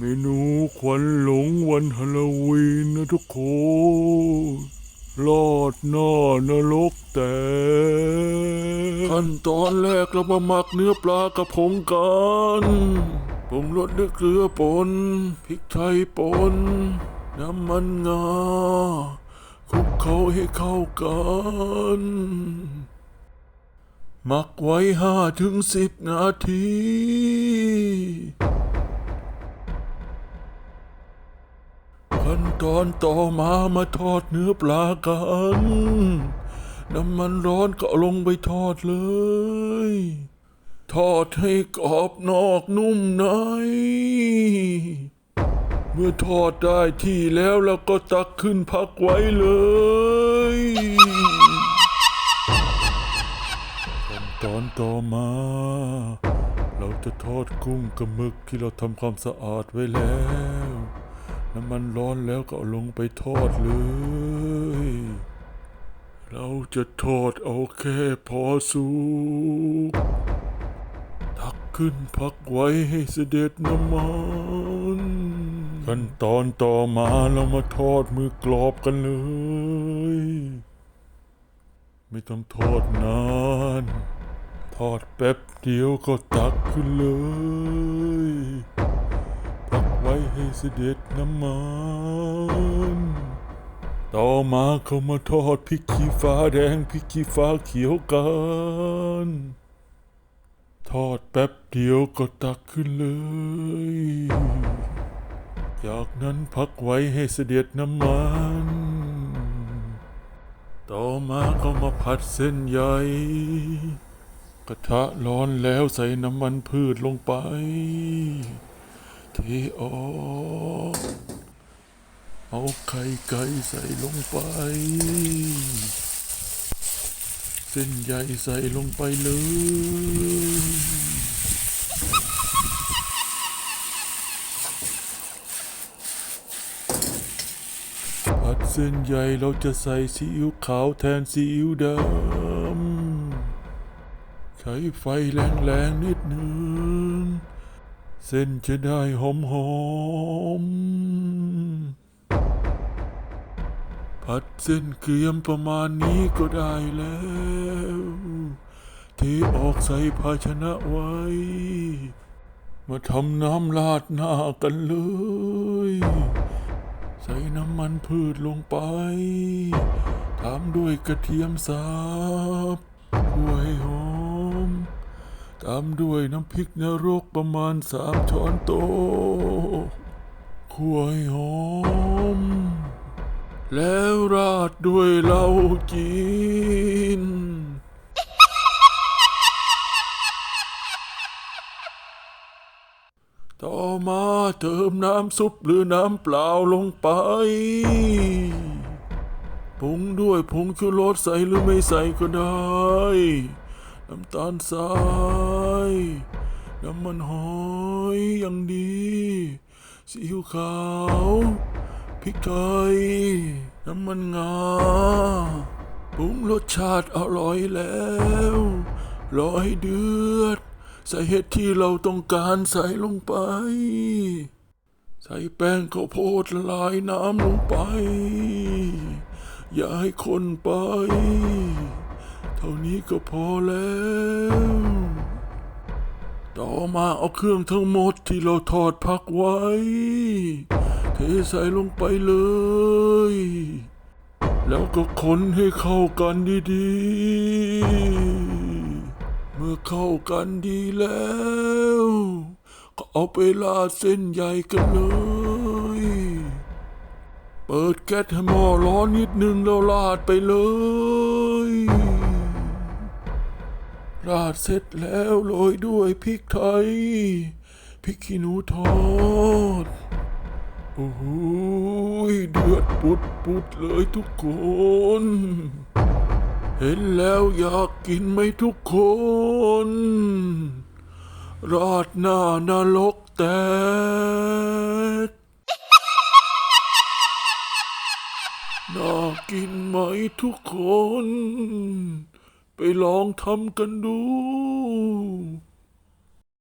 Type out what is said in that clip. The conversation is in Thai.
เมนูควันหลงวันฮาโลวีนนะทุกคนลอดหน้านรกแต่ ขั้นตอนแรกเรามาหมักเนื้อปลากระพงกันปรุงรสด้วยเกลือป่นพริกไทยป่นน้ำมันงาคลุกเคล้าให้เข้ากันหมักไว้ห้าถึงสิบนาที ขั้นตอนต่อมามาทอดเนื้อปลากัน น้ำมันร้อนก็เอาลงไปทอดเลย ทอดให้กรอบนอกนุ่มใน เมื่อทอดได้ที่แล้วเราก็ตักขึ้นพักไว้เลยขั้นตอนต่อมา เราจะทอดกุ้งกับหมึกที่เราทำความสะอาดไว้แล้ว น้ำมันร้อนแล้วก็เอาลงไปทอดเลย เราจะทอดเอาแค่พอสุกตักขึ้นพักไว้ให้เสด็จน้ำมันขั้นตอนต่อมาเรามาทอดมือกรอบกันเลย ไม่ต้องทอดนานทอดแป๊บเดียวก็ตักขึ้นเลย ให้เสด็จน้ำมัน ต่อมาเขามาทอดพริกขี้ฟ้าแดงพริกขี้ฟ้าเขียวกัน ทอดแป๊บเดียวก็ตักขึ้นเลย จากนั้นพักไว้ให้เสด็จน้ำมัน ต่อมาก็มาผัดเส้นใหญ่กระทะร้อนแล้วใส่น้ำมันพืชลงไป เทออกเอาไข่ไก่ใส่ลงไป เส้นใหญ่ใส่ลงไปเลยผัดเส้นใหญ่เราจะใส่ซีอิ๊วขาวแทนซีอิ๊วดำ ใช้ไฟแรงๆนิดหนึ่ง เส้นจะได้หอมๆผัดเส้นเกรียมประมาณนี้ก็ได้แล้วเทออกใส่ภาชนะไว้ มาทำน้ำราดหน้ากันเลย ใส่น้ำมันพืชลงไป ตามด้วยกระเทียมสับคั่วให้หอม ตามด้วยน้ำพริกนรกประมาณสามช้อนโต๊ะคั่วให้หอม แล้วราดด้วยเหล้าจีนต่อมาเติมน้ำซุปหรือน้ำเปล่าลงไปปรุงด้วยผงชูรสใส่หรือไม่ใส่ก็ได้ น้ำตาลทราย น้ำมันหอยอย่างดีซีอิ๊วขาวพริกไทยน้ำมันงาปรุงรสชาติอร่อยแล้วรอให้เดือด ใส่เห็ดที่เราต้องการใส่ลงไป ใส่แป้งข้าวโพดละลายน้ำลงไป อย่าให้คนไป ท่านี้ก็พอแล้ว ต่อมาเอาเครื่องทั้งหมดที่เราทอดพักไว้ เทใส่ลงไปเลย แล้วก็คนให้เข้ากันดีๆ เมื่อเข้ากันดีแล้ว ก็เอาไปลาดเส้นใหญ่กันเลยเปิดแก๊สให้หม้อร้อนนิดนึงแล้วลาดไปเลย ราดเสร็จแล้วโรยด้วยพริกไทยพริกขี้หนูทอด โอ้โหเดือดปุดปุดเลยทุกคน เห็นแล้วอยากกินไหมทุกคน ราดหน้านรกแตกน่ากินไหมทุกคน ไปลองทำกันดู